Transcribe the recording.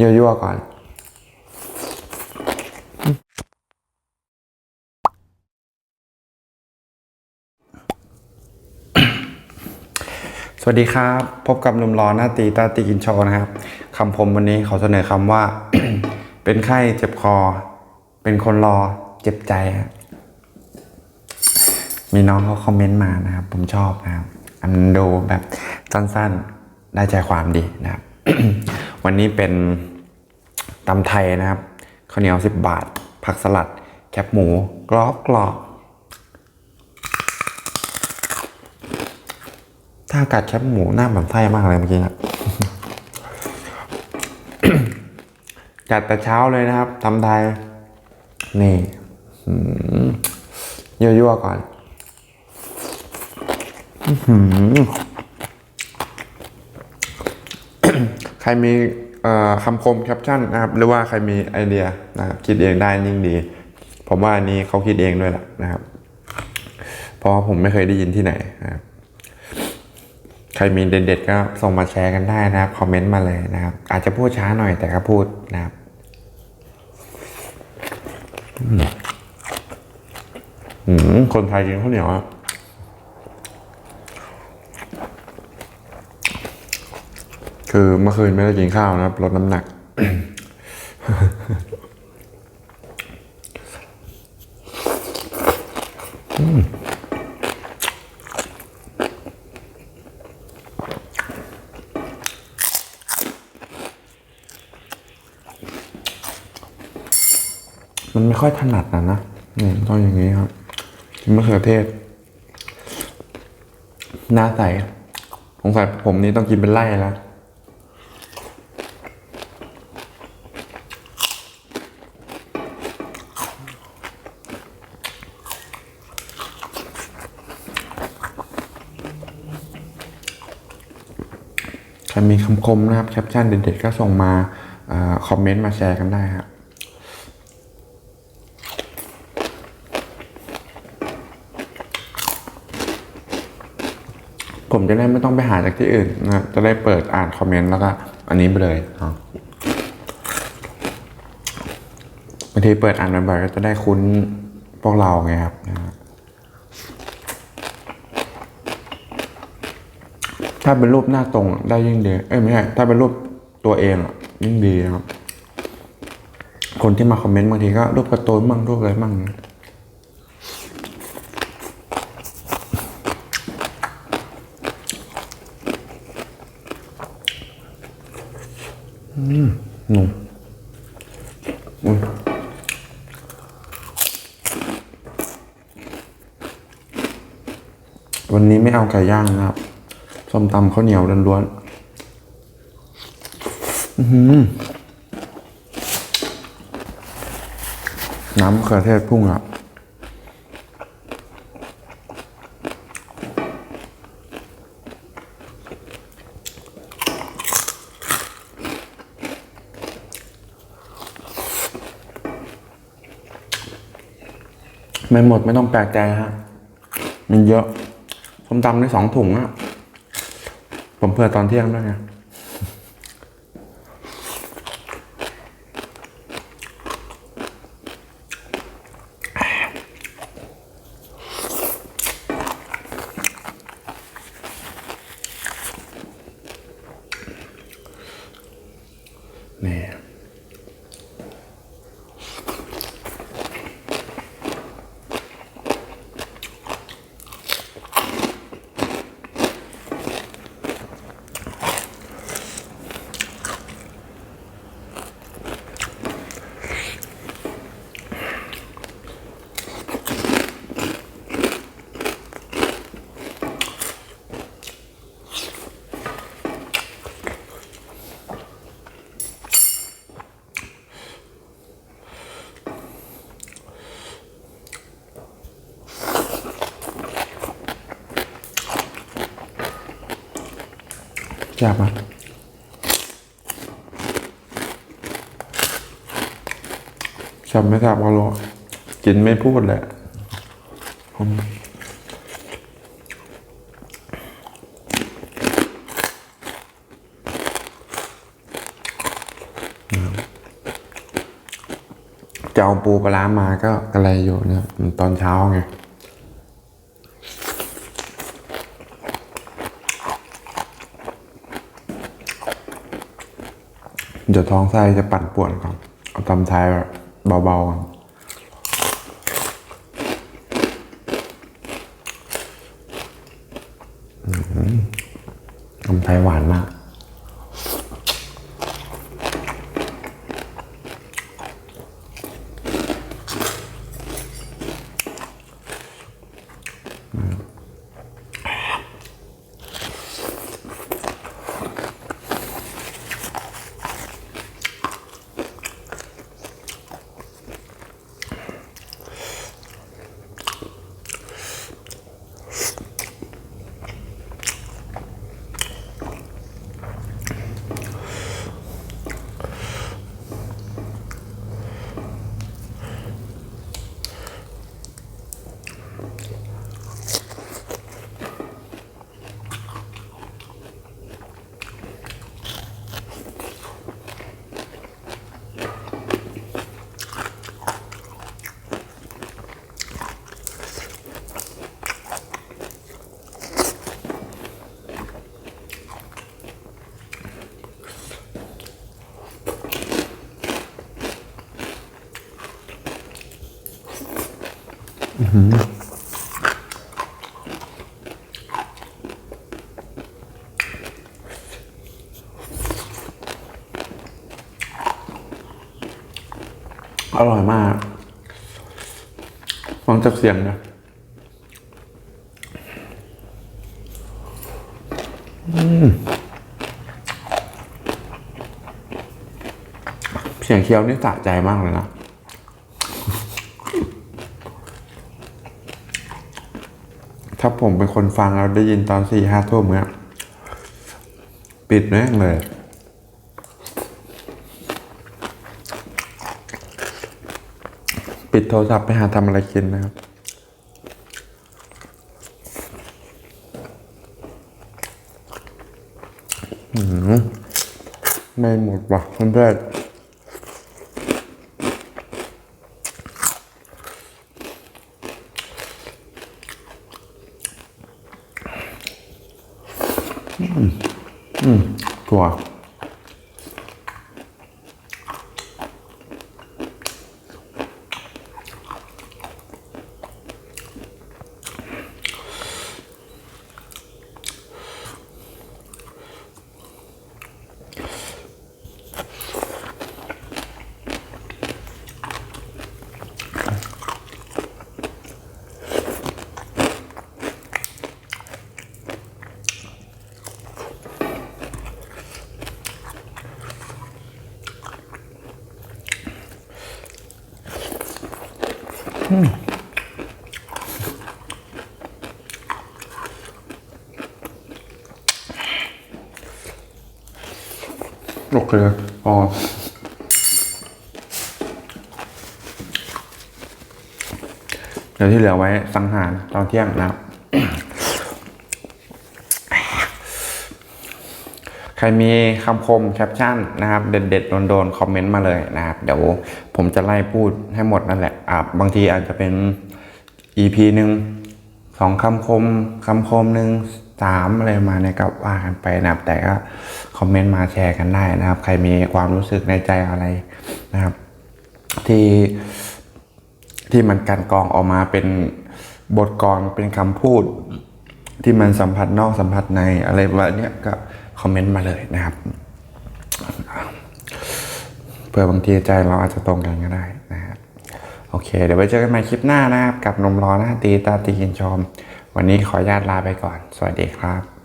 ยั่วๆก่อนสวัสดีครับ พบกับนุ่มรอหน้าตีตาตีกินโชนะครับคำผมวันนี้ขอเสนอคำว่า เป็นไข้เจ็บคอ เป็นคนรอเจ็บใจครับมีน้องเขาคอมเมนต์มานะครับ ผมชอบนะครับ อันดูแบบสั้นๆ ได้ใจความดีนะครับ วันนี้เป็นตำไทยนะครับข้าวเหนียวสิบบาท ผักสลัด แคบหมู กรอบกรอบถ้ากัดแคบหมูหน้าเหมือนไส้มากเลยเมื่อกี้นะจัดแต่เช้าเลยนะครับทำไทย นี่ยั่วๆก่อน อือหือ ใครมีคำคมแคปชั่นนะครับหรือว่าใครมีไอเดียนะครับคิดเองได้ยิ่งดี ผมว่าอันนี้เขาคิดเองด้วยแหละนะครับ เพราะผมไม่เคยได้ยินที่ไหนนะครับใครมีเด็ดๆก็ส่งมาแชร์กันได้นะครับคอมเมนต์มาเลยนะครับ อาจจะพูดช้าหน่อยแต่ก็พูดนะครับคนไทยกินข้าวเหนียวอะ คือเมื่อคืนไม่ได้กินข้าวนะครับลดน้ำหนัก มันไม่ค่อยถนัดนะนะนี่ต้องอย่างนี้ครับกินมะเขือเทศ หน้าใสสงสัยผมนี้ต้องกินเป็นไล่แล้ว ใครมีคำคมนะครับแคปชั่นเด็ดๆก็ส่งมาอคอมเมนต์มาแชร์กันได้ครับผมจะได้ไม่ต้องไปหาจากที่อื่นนะจะได้เปิดอ่านคอมเมนต์แล้วก็อันนี้ไปเลยครับบางทีเปิดอ่านบ่อยๆก็จะได้คุ้นพวกเราไงครับนะครับ ถ้าเป็นรูปหน้าตรงได้ยิ่งดี เอ้ยไม่ใช่ ถ้าเป็นรูปตัวเองยิ่งดีนะครับ คนที่มาคอมเมนต์บางทีก็รูปกร์ตูนมั่งรูปอะไรมั่งอืมหนุ่มอุ๊ยวันนี้ไม่เอาไก่ย่างนะครับ ส้มตำข้าวเหนียวล้วนๆอื้อหือน้ำมะเขือเทศพุ่งอะไม่หมดไม่ต้องแปลกใจฮะ มันเยอะส้มตำได้สองถุงอะ ผมเผื่อตอนเที่ยงด้วยไง จับอะจับไม่จับก็รู้กินไม่พูดแหละจะเอาปูปลามาก็อะไรอยู่เนี่ยตอนเช้าไง ดี๋ยวท้องไส้จะปั่นป่วนก่อนเอาตำไทยแบบเบาๆก่อนตำไทยหวานมากอ อร่อยมากฟังจากเสียงนะเสียงเคี้ยวนี่สะใจมากเลยนะ ถ้าผมเป็นคนฟังแล้วได้ยินตอนสี่ห้าทุ่มเนี้ยปิดแม่งเลยปิดโทรศัพท์ไปหาทำอะไรกินนะครับ ไม่หมดว่ะเพื่อนๆ อืมอืม โอเคพอเดี๋ยวที่เหลือไว้สังหารตอนเที่ยงนะครับ ใครมีคำคมแคปชั่นนะครับ เด็ดๆโดนๆ คอมเมนต์มาเลยนะครับ เดี๋ยวผมจะไล่พูดให้หมดนั่นแหละ อาบางทีอาจจะเป็น EP หนึ่งสองคำคมคำคมหนึ่งสามอะไรมาเนี่ยก็ว่ากันไปนะครับ แต่ก็คอมเมนต์มาแชร์กันได้นะครับ ใครมีความรู้สึกในใจอะไรนะครับ ที่ที่มันการกองออกมาเป็นบทกรเป็นคำพูด ที่มันสัมผัสนอกสัมผัสในอะไรแบบนี้ก็คอมเมนต์มาเลยนะครับเพื่อบางทีใจเราอาจจะตรงกันก็ได้นะครับ โอเค เดี๋ยวไว้เจอกันใหม่คลิปหน้านะครับ กับนมร้อนหน้าตีตาตีกินชม วันนี้ขออนุญาตลาไปก่อน สวัสดีครับ